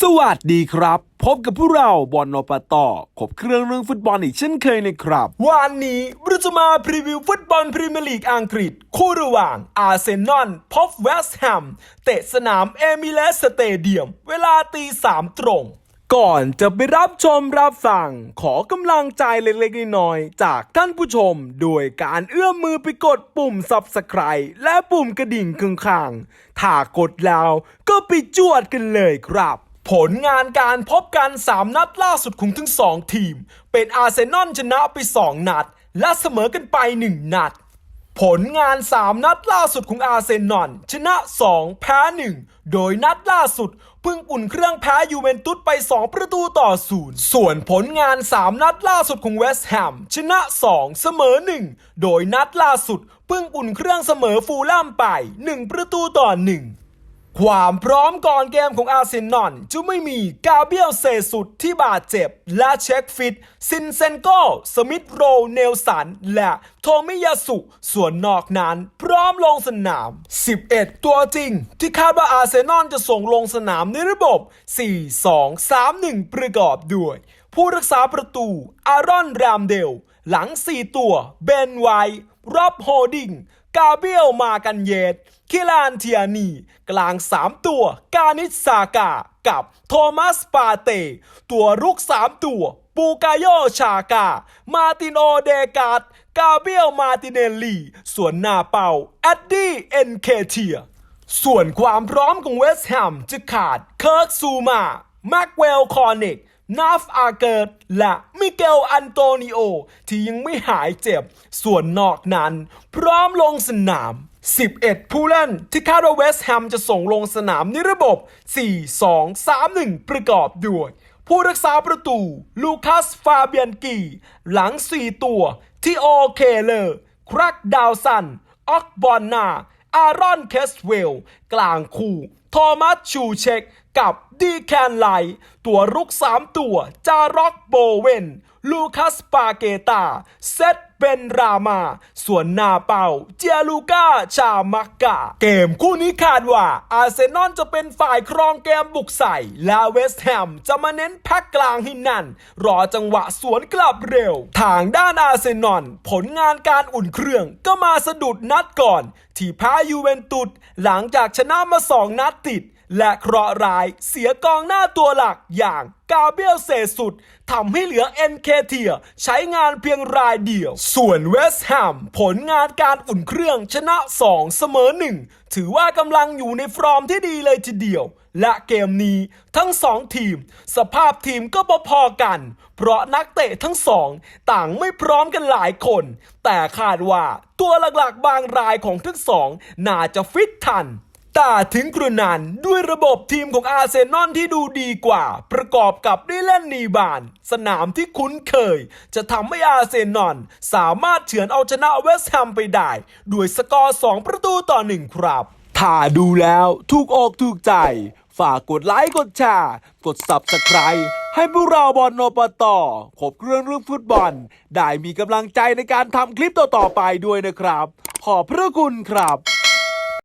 สวัสดีครับ พบกับพวกเราบอลนปต่อขบเครื่องเรื่องฟุตบอลอีกเช่นเคยนะครับ วันนี้เราจะมาพรีวิวฟุตบอลพรีเมียร์ลีกอังกฤษ คู่ระหว่างอาร์เซนอลพบเวสต์แฮม เตะสนามเอมิเลสสเตเดียม เวลาตีสามตรง ก่อนจะไปรับชมรับฟัง ขอกำลังใจเล็กๆน้อยๆจากท่านผู้ชม โดยการเอื้อมมือไปกดปุ่ม Subscribe และปุ่มกระดิ่งข้างๆถ้ากดแล้วก็ไปจวดกันเลยครับ ผลงานการพบกัน 3 นัดล่าสุดของทั้งสองทีม เป็นอาร์เซนอลชนะไป 2 นัด และเสมอกันไป 1 นัด ผลงาน 3 นัดล่าสุดของอาร์เซนอลชนะ 2 แพ้ 1 โดยนัดล่าสุดเพิ่งอุ่นเครื่องแพ้ยูเวนตุสไป 2 ประตูต่อศูนย์ส่วนผลงาน 3 นัดล่าสุดของเวสต์แฮมชนะ 2 เสมอ 1 โดยนัดล่าสุดเพิ่งอุ่นเครื่องเสมอฟูลแลมไป 1 ประตูต่อ 1 ความพร้อมก่อนเกมของอาร์เซนอลจะไม่มีกาเบียลเซสุดที่บาดเจ็บ และเช็คฟิต ซินเซนโก สมิธโรเนลสัน และโทมิยาสุ ส่วนนอกนั้นพร้อมลงสนาม 11 ตัวจริง ที่คาดว่าอาร์เซนอลจะส่งลงสนามในระบบ 4-2-3-1 ประกอบด้วย ผู้รักษาประตู อารอนรามเดล หลัง 4 ตัว เบนไวท์ ร็อบโฮดิงกาเบียลมากันเยตคิลานเทียนี กลาง 3 ตัว กานิสซากา กับโทมัสปาเต ตัวรุก 3 ตัว ปูกาโยชากา มาติโนเดกาดกาเบียลมาติเนลลีส่วนหน้าเป่าแอดดี้เอ็นเคเทีย ส่วนความพร้อมของเวสต์แฮมจะขาดเคิร์กซูมาแม็กเวลคอร์เนก นาฟอาเกิร์ตและมิเกลอันโตนิโอ ที่ยังไม่หายเจ็บ ส่วนนอกนั้น พร้อมลงสนาม 11 ผู้เล่นที่คาดว่าเวสต์แฮมจะส่งลงสนามในระบบ 4-2-3-1 ประกอบด้วย ผู้รักษาประตู ลูคัส ฟาเบียนกี หลัง 4 ตัว ที่โอเคเลอร์ครักดาวซัน ออกบอนนา อารอน เคสเวล กลางคู่ ทมัสชูเช็กกับดีแคนไลตัวรุก 3 ตัว จาร็อกโบเวน ลูคัสปาเกตา เซต เบนรามา ส่วนนาเป่า เจียลูกาชามักกาเกมคู่นี้คาดว่าอาร์เซนอลจะเป็นฝ่ายครองเกมบุกใส่ และเวสต์แฮมจะมาเน้นแพ็กกลางให้นั่น รอจังหวะสวนกลับเร็ว ทางด้านอาร์เซนอลผลงานการอุ่นเครื่องก็มาสะดุดนัดก่อน ที่แพ้ยูเวนตุสหลังจากชนะมาสองนัดติด และเคราะห์ร้ายเสียกองหน้าตัวหลักอย่างกาเบียลเซสุดทำให้เหลือเอ็นเคเทียใช้งานเพียงรายเดียว ส่วนเวสต์แฮมผลงานการอุ่นเครื่องชนะ 2 เสมอ 1 ถือว่ากำลังอยู่ในฟอร์มที่ดีเลยทีเดียว และเกมนี้ทั้งสองทีม สภาพทีมก็พอๆกัน เพราะนักเตะทั้งสอง ต่างไม่พร้อมกันหลายคน แต่คาดว่าตัวหลักๆบางรายของทั้งสองน่าจะฟิตทัน แต่ถึงกระนั้นด้วยระบบทีมของอาร์เซนอลที่ดูดีกว่า ประกอบกับได้เล่นนีบาน สนามที่คุ้นเคย จะทำให้อาร์เซนอลสามารถเฉือนเอาชนะเวสต์แฮมไปได้ด้วยสกอร์ 2 ประตูต่อ 1 ครับ ถ้าดูแล้วถูกอกถูกใจ ฝากกดไลค์กดแชร์กด Subscribe ให้พวกเราบอลนปต่อขบเครื่องเรื่องฟุตบอล ได้มีกำลังใจในการทำคลิปต่อๆไปด้วยนะครับ ขอบพระคุณครับ